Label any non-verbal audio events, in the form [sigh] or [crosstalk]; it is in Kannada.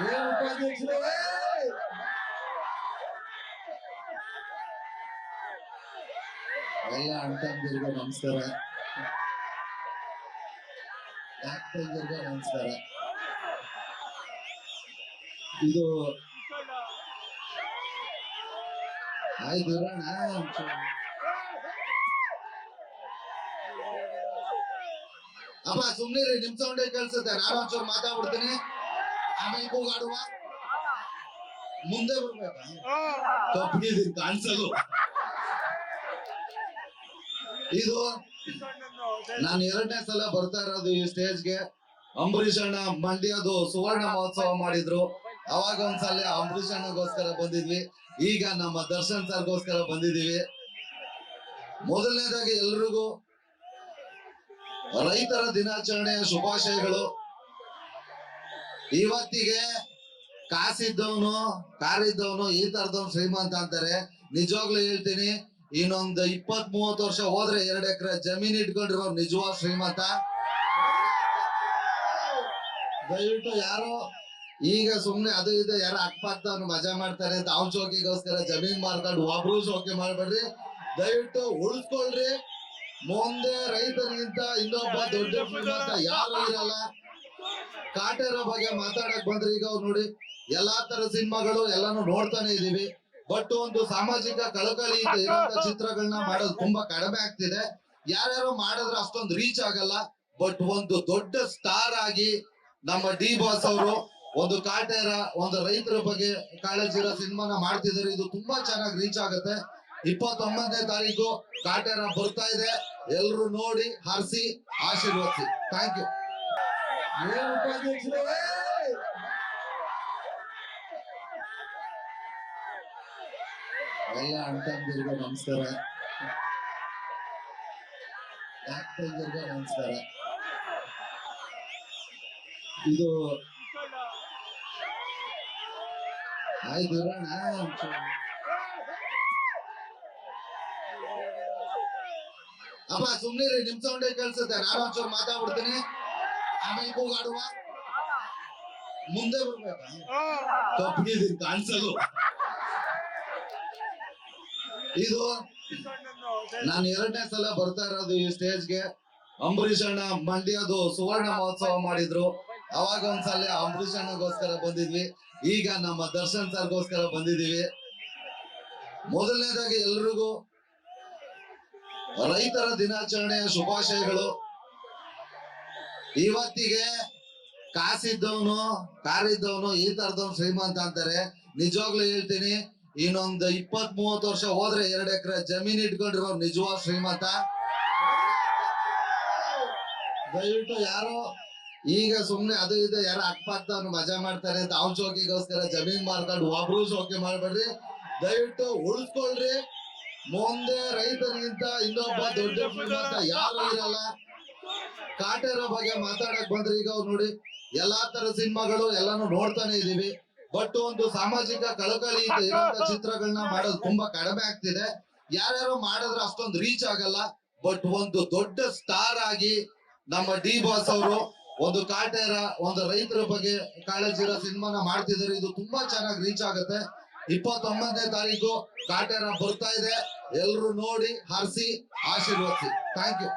ಏನ್ ಉಪಾಧ್ಯಕ್ಷರೇ ಎಲ್ಲ ಅಣ್ತಂದಿರ್ಗೂ ನಮಸ್ಕಾರ. ಅಕ್ಕಂದಿರ್ಗ ನಮಸ್ಕಾರ. ಇದು ಆಯ್ತು ಇರೋಣ. ಅಪ್ಪ ಸುಮ್ನಿರಿ, ನಿಮ್ ಸೌಂಡೇ ಕೇಳಿಸುತ್ತೆ? ನಾನು ಒಂಚೂರು ಮಾತಾಡ್ಬಿಡ್ತೀನಿ. ಆಮೇಲೆ ಕೂಗಾಡುವ ಮುಂದೆ ಬರ್ಬೇಕಾ? ಕಾಣಿಸಲು ಇದು ನಾನು ಎರಡನೇ ಸಲ ಬರ್ತಾ ಇರೋದು ಈ ಸ್ಟೇಜ್ಗೆ. ಅಂಬರೀಷ್ ಅಣ್ಣ ಮಂಡ್ಯದು ಸುವರ್ಣ ಮಹೋತ್ಸವ ಮಾಡಿದ್ರು. ಅವಾಗ ಒಂದ್ಸಲ ಅಂಬರೀಷ್ ಅಣ್ಣಗೋಸ್ಕರ ಬಂದಿದ್ವಿ. ಈಗ ನಮ್ಮ ದರ್ಶನ್ ಸರ್ಗೋಸ್ಕರ ಬಂದಿದೀವಿ ಮೊದಲನೇದಾಗಿ ಎಲ್ರಿಗೂ ರೈತರ ದಿನಾಚರಣೆಯ ಶುಭಾಶಯಗಳು. ಇವತ್ತಿಗೆ ಕಾಸಿದ್ದವನು ಕಾರಿದ್ದವನು ಈ ತರದವನು ಶ್ರೀಮಂತ ಅಂತಾರೆ. ನಿಜವಾಗ್ಲೂ ಹೇಳ್ತೀನಿ, ಇನ್ನೊಂದು ಇಪ್ಪತ್ ಮೂವತ್ತು ವರ್ಷ ಹೋದ್ರೆ ಎರಡು ಎಕರೆ ಜಮೀನ್ ಇಟ್ಕೊಂಡಿರೋ ನಿಜವಾದ ಶ್ರೀಮಂತ? ದಯವಿಟ್ಟು ಯಾರು, ಈಗ ಸುಮ್ನೆ ಅದು ಇದು ಯಾರು ಅಕ್ಕಪಕ್ಕ ಮಜಾ ಮಾಡ್ತಾರೆ ತಾವ್ ಚೌಕಿಗೋಸ್ಕರ ಜಮೀನ್ ಮಾರ್ಕೊಂಡು ಒಬ್ರು ಚೌಕಿ ಮಾಡ್ಬೇಡ್ರಿ. ದಯವಿಟ್ಟು ಉಳಿಸ್ಕೊಳ್ರಿ. ಮುಂದೆ ರೈತನಿಗಿಂತ ಇನ್ನೊಬ್ಬ ದೊಡ್ಡ ಶ್ರೀಮಂತ ಯಾರು ಇರಲ್ಲ. ಕಾಟೇರ ಬಗ್ಗೆ ಮಾತಾಡಕ್ ಬಂದ್ರೆ ಈಗ ಅವ್ರು ನೋಡಿ ಎಲ್ಲಾ ತರ ಸಿನಿಮಾಗಳು ಎಲ್ಲಾನು ನೋಡ್ತಾನೆ ಇದೀವಿ. ಬಟ್ ಒಂದು ಸಾಮಾಜಿಕ ಕಳಕಳಿ ಚಿತ್ರಗಳನ್ನ ಮಾಡೋದು ತುಂಬಾ ಕಡಿಮೆ ಆಗ್ತಿದೆ. ಯಾರ್ಯಾರು ಮಾಡಿದ್ರೆ ಅಷ್ಟೊಂದು ರೀಚ್ ಆಗಲ್ಲ. ಬಟ್ ಒಂದು ದೊಡ್ಡ ಸ್ಟಾರ್ ಆಗಿ ನಮ್ಮ ಡಿ ಬಾಸ್ ಅವರು ಒಂದು ಕಾಟೇರ, ಒಂದು ರೈತರ ಬಗ್ಗೆ ಕಾಳಜಿರೋ ಸಿನಿಮಾನ ಮಾಡ್ತಿದ್ದಾರೆ ಇದು ತುಂಬಾ ಚೆನ್ನಾಗಿ ರೀಚ್ ಆಗುತ್ತೆ. ಇಪ್ಪತ್ತೊಂಬತ್ತನೇ ತಾರೀಕು ಕಾಟೇರ ಬರ್ತಾ ಇದೆ. ಎಲ್ರು ನೋಡಿ, ಹರಿಸಿ, ಆಶೀರ್ವದಿಸಿ. ಥ್ಯಾಂಕ್ ಯು ಉಪಾಧ್ಯಕ್ಷರೇ! ಎಲ್ಲ ಅಣ್ತಂದಿರ್ಗೂ ನಮಸ್ಕಾರ. ಅಕ್ಕಂದಿರ್ಗೂ ನಮಸ್ಕಾರ. ಇದು ಆಯ್ತು ಇರೋಣ. ಅಪ್ಪ, ಸುಮ್ನಿರಿ, ನಿಮ್ ಸೌಂಡೇ ಕೇಳಿಸುತ್ತೆ? ನಾನು ಒಂಚೂರು ಮಾತಾಡ್ಬಿಡ್ತೀನಿ. ಆಮೇಲೆ ಕೂಗಾಡುವ ಮುಂದೆ ಬರ್ಬೇಕಾ? ಕಾಣಿಸಲು ಇದು ನಾನು ಎರಡನೇ ಸಲ ಬರ್ತಾ ಇರೋದು ಈ ಸ್ಟೇಜ್ಗೆ ಅಂಬರೀಷ್ ಅಣ್ಣ ಮಂಡ್ಯದು ಸುವರ್ಣ ಮಹೋತ್ಸವ ಮಾಡಿದ್ರು. ಅವಾಗ ಒಂದ್ಸಲ ಅಂಬರೀಷ್ ಅಣ್ಣಗೋಸ್ಕರ ಬಂದಿದ್ವಿ. ಈಗ ನಮ್ಮ ದರ್ಶನ್ ಸರ್ಗೋಸ್ಕರ ಬಂದಿದೀವಿ ಮೊದಲನೇದಾಗಿ ಎಲ್ರಿಗೂ ರೈತರ ದಿನಾಚರಣೆಯ ಶುಭಾಶಯಗಳು. ಇವತ್ತಿಗೆ ಕಾಸಿದ್ದವನು, ಕಾರಿದ್ದವನು, ಈ ತರದವನು ಶ್ರೀಮಂತ ಅಂತಾರೆ. ನಿಜವಾಗ್ಲೂ ಹೇಳ್ತೀನಿ, ಇನ್ನೊಂದು ಇಪ್ಪತ್ ಮೂವತ್ತು ವರ್ಷ ಹೋದ್ರೆ ಎರಡು ಎಕರೆ ಜಮೀನ್ ಇಟ್ಕೊಂಡಿರೋ ನಿಜವಾದ ಶ್ರೀಮಂತ? ದಯವಿಟ್ಟು ಯಾರು ಈಗ ಸುಮ್ನೆ ಅದು ಇದು ಯಾರು ಅಕ್ಕಪಕ್ಕ ಮಜಾ ಮಾಡ್ತಾರೆ ಅಂತ ಅವ್ನ ಶೋಕಿಗೋಸ್ಕರ ಜಮೀನ್ ಮಾರ್ಕೊಂಡು ಒಬ್ರು ಚೌಕಿ ಮಾಡ್ಬೇಡ್ರಿ. ದಯವಿಟ್ಟು ಉಳಿಸ್ಕೊಳ್ರಿ ಮುಂದೆ ರೈತರಿಗಿಂತ ಇನ್ನೊಬ್ಬ ದೊಡ್ಡ ಯಾರು ಇರಲ್ಲ. ಕಾಟೇರ ಬಗ್ಗೆ ಮಾತಾಡಕ್ ಬಂದ್ರೆ ಈಗ ಅವ್ರು ನೋಡಿ ಎಲ್ಲಾ ತರ ಸಿನಿಮಾಗಳು ಎಲ್ಲಾನು ನೋಡ್ತಾನೆ ಇದೀವಿ. ಬಟ್ ಒಂದು ಸಾಮಾಜಿಕ ಕಳಕಳಿ ಇರುವಂತ [laughs] ಚಿತ್ರಗಳನ್ನ ಮಾಡೋದು ತುಂಬಾ ಕಡಿಮೆ ಆಗ್ತಿದೆ. ಯಾರ್ಯಾರು ಮಾಡಿದ್ರೆ ಅಷ್ಟೊಂದು ರೀಚ್ ಆಗಲ್ಲ. ಬಟ್ ಒಂದು ದೊಡ್ಡ ಸ್ಟಾರ್ ಆಗಿ ನಮ್ಮ ಡಿ ಬಾಸ್ ಅವರು ಒಂದು ಕಾಟೇರ ಒಂದು ರೈತರ ಬಗ್ಗೆ ಕಾಳಜಿ ಇರೋ ಸಿನಿಮಾನ ಮಾಡ್ತಿದ್ದಾರೆ. ಇದು ತುಂಬಾ ಚೆನ್ನಾಗಿ ರೀಚ್ ಆಗುತ್ತೆ. ಇಪ್ಪತ್ತೊಂಬತ್ತನೇ ತಾರೀಕು ಕಾಟೇರ ಬರ್ತಾ ಇದೆ. ಎಲ್ರು ನೋಡಿ ಹರಿಸಿ ಆಶೀರ್ವದಿಸಿ. Thank you